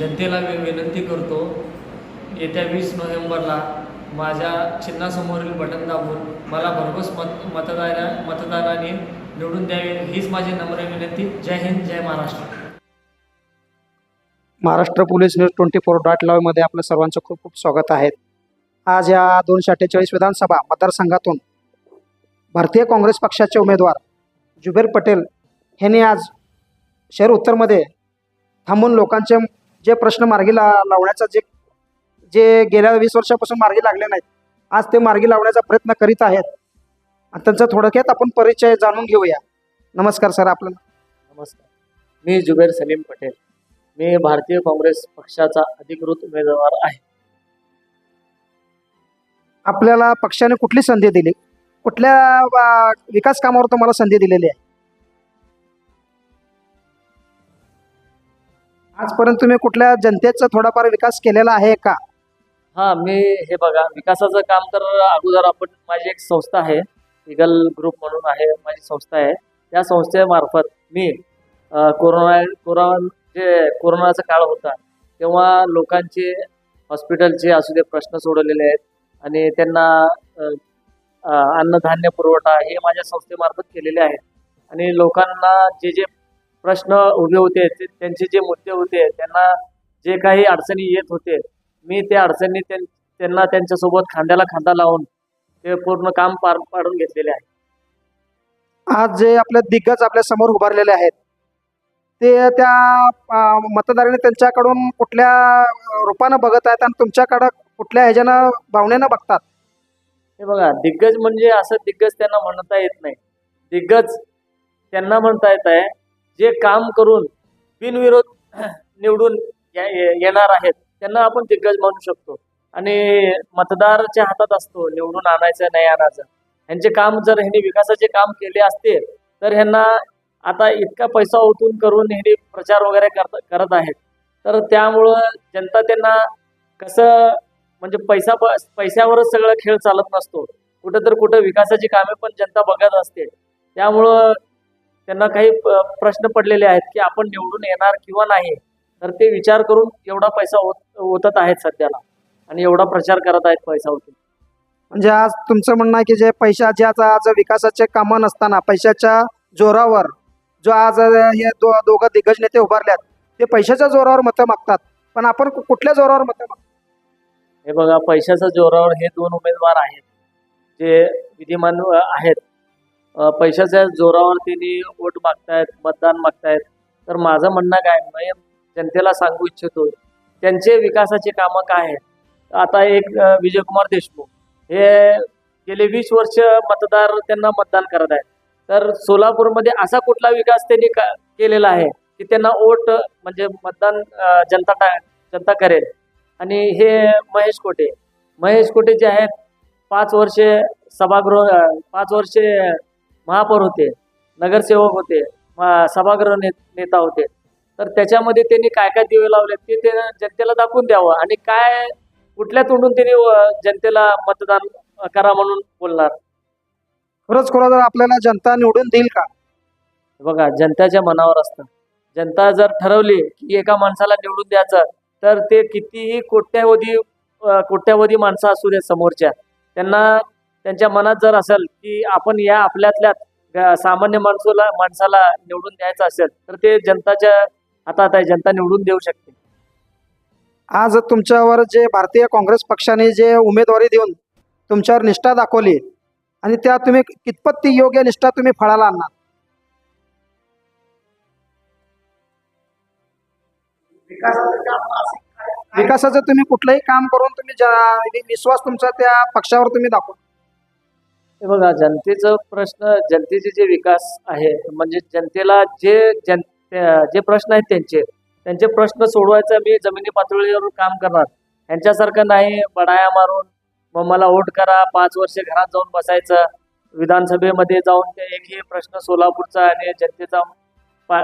जनतेला मी विनंती करतो येत्या वीस नोव्हेंबरला माझ्या चिन्हासमोरील बटन दाबून मला भरघोस मत मतदारा मतदाराने निवडून द्यावे हीच माझी नम्र विनंती. Jai Hind Jai Maharashtra. Maharashtra police news twenty four dot लाईव्हमध्ये आपलं सर्वांचं खूप खूप स्वागत आहे. आज या दोनशे अठ्ठेचाळीस विधानसभा मतदारसंघातून भारतीय काँग्रेस पक्षाचे उमेदवार जुबेर पटेल यांनी आज शहर उत्तरमध्ये थांबून लोकांचे जे प्रश्न मार्गी ला लावण्याचा जे जे गेल्या वीस वर्षापासून मार्गी लागले नाहीत आज ते मार्गी लावण्याचा प्रयत्न करीत आहेत. आणि त्यांचा थोडक्यात आपण परिचय जाणून घेऊया. नमस्कार सर आपलं नमस्कार. मी जुबेर सलीम पटेल. मी भारतीय काँग्रेस पक्षाचा अधिकृत उमेदवार आहे. आपल्याला पक्षाने कुठली संधी दिली? कुठल्या विकास कामावर तुम्हाला संधी दिलेली आहे? आजपर्यंत तुम्ही कुठल्या जनतेचा थोडाफार विकास केलेला आहे का? हा मी हे बघा विकासाचं काम तर अगोदर आपण माझी एक संस्था आहे इगल ग्रुप म्हणून आहे माझी संस्था आहे. त्या संस्थेमार्फत मी अ, कोरोना कोरोना जे कोरोनाचा काळ होता तेव्हा लोकांचे हॉस्पिटलचे असू दे प्रश्न सोडवलेले आहेत आणि त्यांना अ, अ, अन्नधान्य पुरवठा हे माझ्या संस्थेमार्फत केलेले आहे आणि लोकांना जे जे प्रश्न उभे होते ते त्यांचे जे मुद्दे होते त्यांना जे काही अडचणी येत होते मी त्या अडचणी त्यां- त्यांना त्यांच्यासोबत खांद्याला खांदा लावून ते पूर्ण काम पार पाडून घेतलेले आहे. आज जे आपले दिग्गज आपल्यासमोर उभारलेले आहेत ते त्या मतदारांनी त्यांच्याकडून कुठल्या रूपानं बघत आहेत आणि तुमच्याकडं कुठल्या ह्याच्यानं भावनेनं बघतात? हे बघा दिग्गज म्हणजे असं दिग्गज त्यांना म्हणता येत नाही. दिग्गज त्यांना म्हणता येत आहे जे काम करून बिनविरोध निवडून ये- ये- येणार आहेत त्यांना आपण दिग्गज म्हणू शकतो. आणि मतदारच्या हातात असतो निवडून आणायचं नाही आणायचं. ह्यांचे काम जर ह्यांनी विकासाचे काम केले असते तर ह्यांना आता इतका पैसा ओतून करून ह्यांनी प्रचार वगैरे करत करत आहेत. तर त्यामुळं जनता त्यांना कसं म्हणजे पैसा प- पैशावरच सगळं खेळ चालत नसतो. कुठं तर कुठं विकासाची कामे पण जनता बघत असते. त्यामुळं त्यांना काही प्रश्न पडलेले आहेत की आपण निवडून येणार किंवा नाही. तर ते विचार करून एवढा पैसा ओत ओतत आहेत सध्याला. आणि एवढा प्रचार करत आहेत पैसा ओतून म्हणजे आज तुमचं म्हणणं आहे की जे पैशा जे आज आज विकासाचे कामं नसताना पैशाच्या जोरावर जो आज हे दो दोघं दिग्गज नेते उभारल्यात ते पैशाच्या जोरावर मतं मागतात. पण आपण कुठल्या जोरावर मतं मागतो? हे बघा पैशाच्या जोरावर हे दोन उमेदवार आहेत. जे विधिमान आहेत. पैशाच्या जोरावर त्यांनी वोट मागतायत मतदान मागतायत. तर माझं म्हणणं काय मी म्हणजे जनतेला सांगू इच्छितो त्यांचे विकासाचे कामं काय आहेत? आता एक विजयकुमार देशमुख हे गेले वीस वर्ष मतदार त्यांना मतदान करत आहेत. तर सोलापूरमध्ये असा कुठला विकास त्यांनी का केलेला आहे की त्यांना वोट म्हणजे मतदान जनता टा जनता करेल? आणि हे महेश कोटे महेश कोटे जे आहेत पाच वर्षे सभागृह पाच वर्षे महापौर होते नगरसेवक होते सभागृह ने नेता होते. तर त्याच्यामध्ये त्यांनी काय काय दिवे लावले ते ते जनतेला दाखवून द्यावं आणि काय कुठल्या तोंडून त्यांनी जनतेला मतदान करा म्हणून बोलणार. खरंच खरं जर आपल्याला जनता निवडून देईल का? बघा जनताच्या मनावर असतं जनता जर ठरवली की एका माणसाला निवडून द्यायचं तर ते कितीही कोट्यावधी कोट्यावधी माणसं असू दे समोरच्या त्यांना त्यांच्या मनात जर असेल की आपण या आपल्यातल्या सामान्य माणसाला माणसाला निवडून द्यायचं असेल तर ते जनताच्या हातात आहे. जनता निवडून देऊ शकते. आज तुमच्यावर जे भारतीय काँग्रेस पक्षाने जे उमेदवारी देऊन तुमच्यावर निष्ठा दाखवली आणि त्या तुम्ही कितपत ती योग्य निष्ठा तुम्ही फळाला आणणार? विकासाचं तुम्ही कुठलंही काम करून तुम्ही विश्वास तुमचा त्या पक्षावर तुम्ही दाखवा. हे बघा जनतेचं प्रश्न जनतेचे जे विकास आहे म्हणजे जनतेला जे जन जे प्रश्न आहेत त्यांचे त्यांचे प्रश्न सोडवायचं मी जमिनी पातळीवर काम करणार. यांच्यासारखं नाही बडाया मारून मग मला वोट करा पाच वर्ष घरात जाऊन बसायचं. विधानसभेमध्ये जाऊन ते एकही प्रश्न सोलापूरचा आणि जनतेचा पा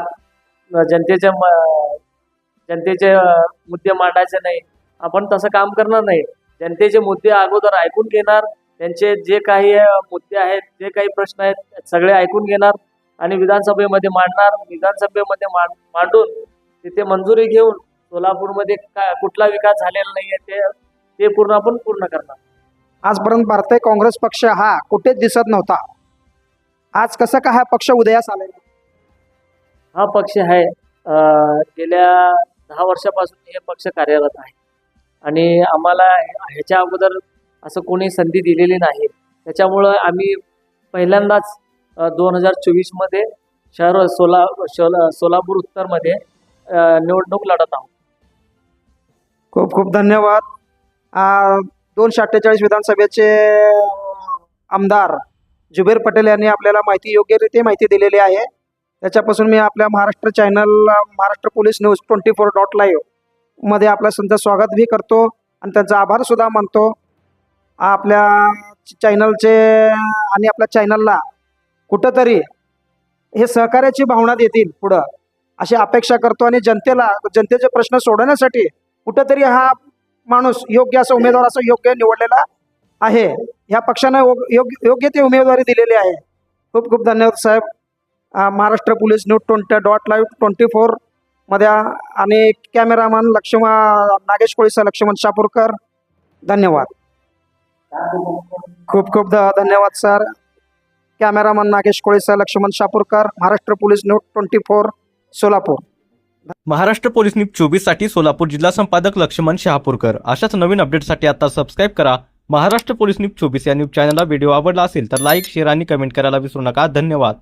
जनतेचे म- जनतेचे मुद्दे मांडायचे नाही. आपण तसं काम करणार नाही. जनतेचे मुद्दे अगोदर ऐकून घेणार त्यांचे जे काही मुद्दे आहेत जे काही प्रश्न आहेत सगळे ऐकून घेणार आणि विधानसभेमध्ये मांडणार. विधानसभेमध्ये मांड मांडून तिथे मंजुरी घेऊन सोलापूरमध्ये काय कुठला विकास झालेला नाही आहे ते ते पूर्ण आपण पूर्ण करणार. आजपर्यंत भारतीय काँग्रेस पक्ष हा कुठेच दिसत नव्हता. आज कसं काय हा पक्ष उदयास आलाय हा पक्ष आहे गेल्या दहा वर्षापासून हे पक्ष कार्यरत आहे. आणि आम्हाला ह्याच्या अगोदर असं कोणी संधी दिलेली नाही. त्याच्यामुळं आम्ही पहिल्यांदाच दोन हजार चोवीसमध्ये शहर सोला शोला सोलापूर उत्तरमध्ये निवडणूक लढत आहोत. खूप खूप धन्यवाद. दोनशे अठ्ठेचाळीस विधानसभेचे आमदार जुबेर पटेल यांनी आपल्याला माहिती योग्यरीत्या माहिती दिलेली आहे. त्याच्यापासून मी आपल्या Maharashtra channel Maharashtra police news twenty four dot लाईव्हमध्ये आपलं त्यांचं स्वागत बी करतो आणि त्यांचा आभार सुद्धा मानतो. आपल्या चॅनलचे आणि आपल्या चॅनलला कुठंतरी हे सहकार्याची भावना देतील पुढं. अशी अपेक्षा करतो आणि जनतेला जनतेचे प्रश्न सोडवण्यासाठी कुठंतरी हा माणूस योग्य असा उमेदवार असं योग्य निवडलेला आहे. ह्या पक्षानं योग- योग्य योग्य ते उमेदवारी दिलेली आहे. खूप खूप धन्यवाद साहेब. Maharashtra police news twenty dot live twenty फोरमध्ये आणि कॅमेरामन लक्ष्मण नागेश कोळीसा लक्ष्मण शापूरकर. धन्यवाद. खूप खूप धन्यवाद sir. Cameraman Nagesh कोळीसा Laxman Shapurkar. Maharashtra police news twenty four Solapur. Maharashtra police news चोवीससाठी सोलापूर जिल्हा संपादक लक्ष्मण शहापूरकर. अशाच नवीन अपडेटसाठी आता सबस्क्राईब करा. महाराष्ट्र पोलीस न्यूज चोवीस या न्यूज चॅनलला व्हिडिओ आवडला असेल तर लाईक शेअर आणि कमेंट करायला विसरू नका. धन्यवाद.